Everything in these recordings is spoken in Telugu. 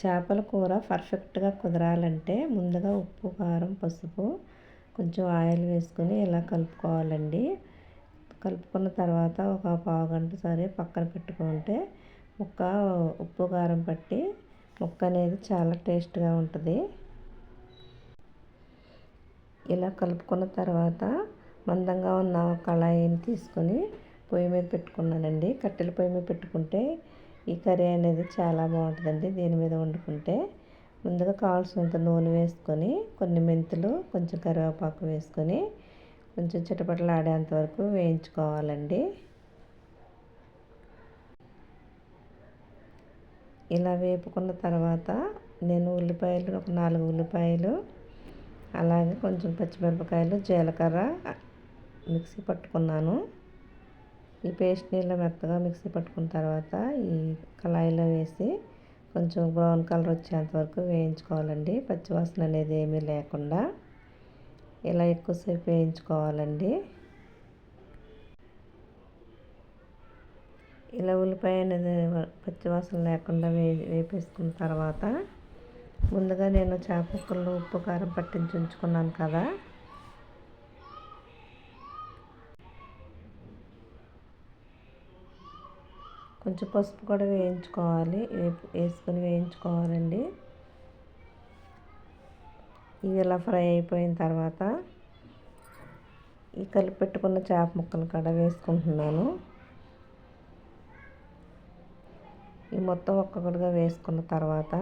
చేపల కూర పర్ఫెక్ట్గా కుదరాలంటే ముందుగా ఉప్పు కారం పసుపు కొంచెం ఆయిల్ వేసుకొని ఇలా కలుపుకోవాలండి. కలుపుకున్న తర్వాత ఒక పావు గంట సరే పక్కన పెట్టుకుంటే ముక్క ఉప్పు కారం పట్టి ముక్క అనేది చాలా టేస్ట్గా ఉంటుంది. ఇలా కలుపుకున్న తర్వాత మందంగా ఉన్న కళాయిని తీసుకొని పొయ్యి మీద పెట్టుకున్నానండి. కట్టెల పొయ్యి మీద పెట్టుకుంటే ఈ కర్రీ అనేది చాలా బాగుంటుందండి. దీని మీద వండుకుంటే ముందుగా కావాల్సినంత నూనె వేసుకొని కొన్ని మెంతులు కొంచెం కరివేపాకు వేసుకొని కొంచెం చిటపటలు ఆడేంత వరకు వేయించుకోవాలండి. ఇలా వేపుకున్న తర్వాత నేను ఉల్లిపాయలు ఒక నాలుగు ఉల్లిపాయలు అలాగే కొంచెం పచ్చిమిరపకాయలు జీలకర్ర మిక్సీ పట్టుకున్నాను. ఈ పేస్ట్ని ఇలా మెత్తగా మిక్సీ పట్టుకున్న తర్వాత ఈ కళాయిలో వేసి కొంచెం బ్రౌన్ కలర్ వచ్చేంత వరకు వేయించుకోవాలండి. పచ్చివాసన అనేది ఏమీ లేకుండా ఇలా ఎక్కువసేపు వేయించుకోవాలండి. ఇలా ఉల్లిపాయ అనేది పచ్చివాసన లేకుండా వే వేపేసుకున్న తర్వాత ముందుగా నేను చేప ముక్కలు ఉప్పు కారం పట్టించి ఉంచుకున్నాను కదా. కొంచెం పసుపు కూడా వేయించుకోవాలి. వేసుకొని వేయించుకోవాలండి. ఇవి ఇలా ఫ్రై అయిపోయిన తర్వాత ఈ కలిపి పెట్టుకున్న చేప ముక్కలు కూడా వేసుకుంటున్నాను. ఈ మొత్తం ఒక్కొక్కటిగా వేసుకున్న తర్వాత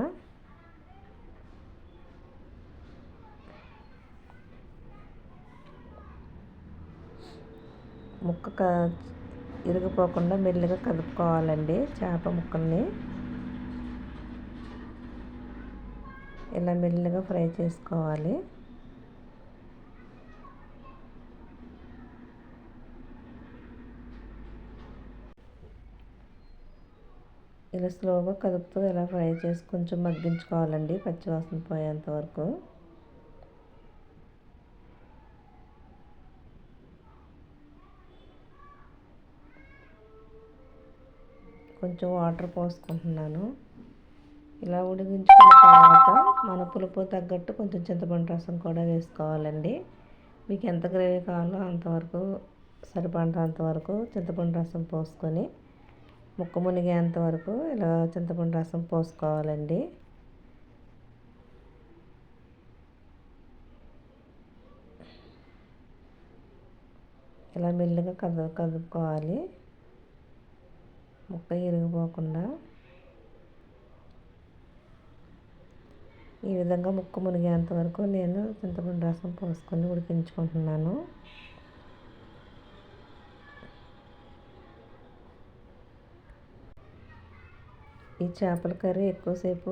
ముక్క ఇరిగిపోకుండా మెల్లిగా కలుపుకోవాలండి చేప ముక్కల్ని. ఇలా మెల్లిగా ఫ్రై చేసుకోవాలి. ఇలా స్లోగా కదుపుతూ ఇలా ఫ్రై చేసి కొంచెం మగ్గించుకోవాలండి పచ్చివాసన పోయేంత వరకు. కొంచెం వాటర్ పోసుకుంటున్నాను. ఇలా ఉడికించుకున్న తర్వాత మన పులుపు తగ్గట్టు కొంచెం చింతపండు రసం కూడా వేసుకోవాలండి. మీకు ఎంత గ్రేవీ కావాలో అంతవరకు సరిపడంత వరకు చింతపండు రసం పోసుకొని ముక్క మునిగేంత వరకు ఇలా చింతపండు రసం పోసుకోవాలండి. ఇలా మెల్లిగా కదు కదుపుకోవాలి. ముక్క ఇరిగిపోకుండా ఈ విధంగా ముక్క మునిగేంత వరకు నేను చింతపండు రసం పోసుకొని ఉడికించుకుంటున్నాను. ఈ చేపల కర్రీ ఎక్కువసేపు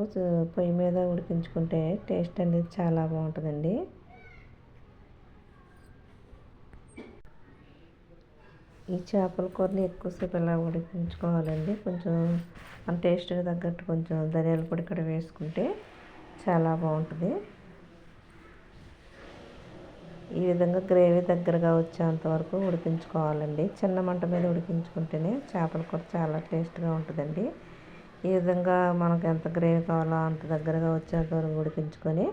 పొయ్యి మీద ఉడికించుకుంటే టేస్ట్ అనేది చాలా బాగుంటుందండి. ఈ చేపల కూరని ఎక్కువసేపు ఇలా ఉడికించుకోవాలండి? కొంచెం మన టేస్ట్కి తగ్గట్టు కొంచెం ధనియాల పొడి ఇక్కడ వేసుకుంటే చాలా బాగుంటుంది. ఈ విధంగా గ్రేవీ దగ్గరగా వచ్చేంత వరకు ఉడికించుకోవాలండి. చిన్న మంట మీద ఉడికించుకుంటేనే చేపల కూర చాలా టేస్ట్గా ఉంటుందండి. ఈ విధంగా మనకు ఎంత గ్రేవీ కావాలో అంత దగ్గరగా వచ్చేంత వరకు ఉడికించుకొని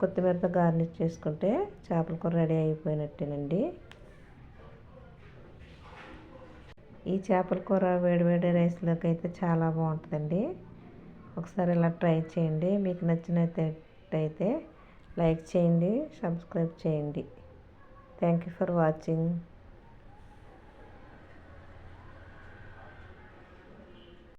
కొత్తిమీరతో గార్నిష్ చేసుకుంటే చేపల కూర రెడీ అయిపోయినట్టేనండి. ఈ చేపల కూర వేడివేడి రైస్లోకి అయితే చాలా బాగుంటుందండి. ఒకసారి ఇలా ట్రై చేయండి. మీకు నచ్చినట్టయితే లైక్ చేయండి సబ్స్క్రైబ్ చేయండి. Thank you for watching.